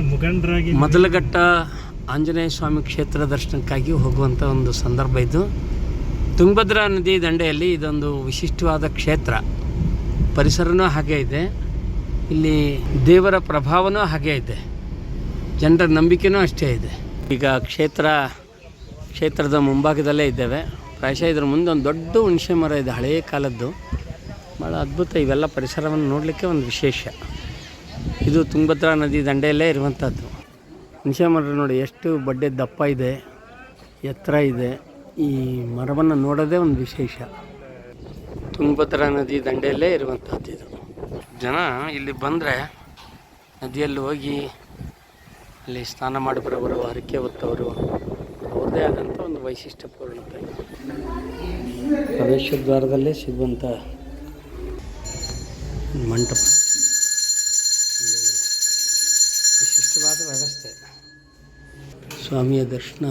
ಮುಖಂಡರಾಗಿ ಮೊದಲ ಘಟ್ಟ ಆಂಜನೇಯ ಸ್ವಾಮಿ ಕ್ಷೇತ್ರ ದರ್ಶನಕ್ಕಾಗಿ ಹೋಗುವಂಥ ಒಂದು ಸಂದರ್ಭ ಇದು. ತುಂಗಭದ್ರಾ ನದಿ ದಂಡೆಯಲ್ಲಿ ಇದೊಂದು ವಿಶಿಷ್ಟವಾದ ಕ್ಷೇತ್ರ. ಪರಿಸರನೂ ಹಾಗೆ ಇದೆ. ಇಲ್ಲಿ ದೇವರ ಪ್ರಭಾವನೂ ಹಾಗೆ ಇದೆ. ಜನರ ನಂಬಿಕೆನೂ ಅಷ್ಟೇ ಇದೆ. ಈಗ ಕ್ಷೇತ್ರ, ಕ್ಷೇತ್ರದ ಮುಂಭಾಗದಲ್ಲೇ ಇದ್ದೇವೆ. ಪ್ರಾಯಶಃ ಇದ್ರ ಮುಂದೆ ಒಂದು ದೊಡ್ಡ ಹುಣಸೆ ಮರ ಇದೆ ಹಳೆಯ ಕಾಲದ್ದು. ಭಾಳ ಅದ್ಭುತ ಇವೆಲ್ಲ ಪರಿಸರವನ್ನು ನೋಡಲಿಕ್ಕೆ ಒಂದು ವಿಶೇಷ. ಇದು ತುಂಗಭದ್ರಾ ನದಿ ದಂಡೆಯಲ್ಲೇ ಇರುವಂಥದ್ದು. ಹುಣಸೆ ಮರ ನೋಡಿ ಎಷ್ಟು ಬಡ್ಡೆ ದಪ್ಪ ಇದೆ, ಎತ್ತರ ಇದೆ. ಈ ಮರವನ್ನು ನೋಡೋದೇ ಒಂದು ವಿಶೇಷ. ತುಂಗಭದ್ರಾ ನದಿ ದಂಡೆಯಲ್ಲೇ ಇರುವಂಥದ್ದು ಇದು. ಜನ ಇಲ್ಲಿ ಬಂದರೆ ನದಿಯಲ್ಲಿ ಹೋಗಿ ಅಲ್ಲಿ ಸ್ನಾನ ಮಾಡಿ ಬರೋವರು ಹರಕೆ ಹೊತ್ತವರು ಅವ್ರದೇ ಆದಂಥ ಒಂದು ವೈಶಿಷ್ಟ್ಯಪೂರ್ಣತೆ ಪ್ರವೇಶ ದ್ವಾರದಲ್ಲೇ ಸಿಗುವಂಥ ಮಂಟಪ ಇಲ್ಲಿ ವಿಶಿಷ್ಟವಾದ ವ್ಯವಸ್ಥೆ ಸ್ವಾಮಿಯ ದರ್ಶನ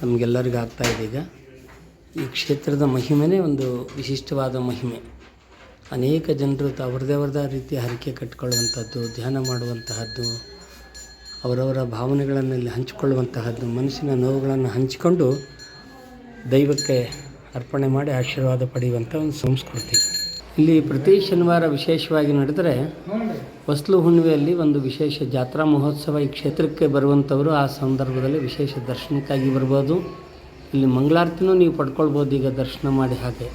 ತಮಗೆಲ್ಲರಿಗೂ ಆಗ್ತಾ ಇದೆ ಈಗ. ಈ ಕ್ಷೇತ್ರದ ಮಹಿಮೆನೇ ಒಂದು ವಿಶಿಷ್ಟವಾದ ಮಹಿಮೆ. ಅನೇಕ ಜನರು ಅವ್ರದೇ ಅವ್ರದ್ದೇ ರೀತಿಯ ಹರಕೆ ಕಟ್ಟಿಕೊಳ್ಳುವಂಥದ್ದು ಧ್ಯಾನ ಮಾಡುವಂತಹದ್ದು, ಅವರವರ ಭಾವನೆಗಳನ್ನು ಇಲ್ಲಿ ಹಂಚಿಕೊಳ್ಳುವಂತಹದ್ದು, ಮನಸ್ಸಿನ ನೋವುಗಳನ್ನು ಹಂಚಿಕೊಂಡು ದೈವಕ್ಕೆ ಅರ್ಪಣೆ ಮಾಡಿ ಆಶೀರ್ವಾದ ಪಡೆಯುವಂಥ ಒಂದು ಸಂಸ್ಕೃತಿ. ಇಲ್ಲಿ ಪ್ರತಿ ಶನಿವಾರ ವಿಶೇಷವಾಗಿ ನಡೆದರೆ ಹೊಸ್ಲು ಹುಣ್ಣಿಮೆಯಲ್ಲಿ ಒಂದು ವಿಶೇಷ ಜಾತ್ರಾ ಮಹೋತ್ಸವ ಈ ಕ್ಷೇತ್ರಕ್ಕೆ ಬರುವಂಥವರು ಆ ಸಂದರ್ಭದಲ್ಲಿ ವಿಶೇಷ ದರ್ಶನಕ್ಕಾಗಿ ಬರ್ಬೋದು. ಇಲ್ಲಿ ಮಂಗಳಾರತಿನೂ ನೀವು ಪಡ್ಕೊಳ್ಬೋದು, ಈಗ ದರ್ಶನ ಮಾಡಿ ಹಾಗೆ.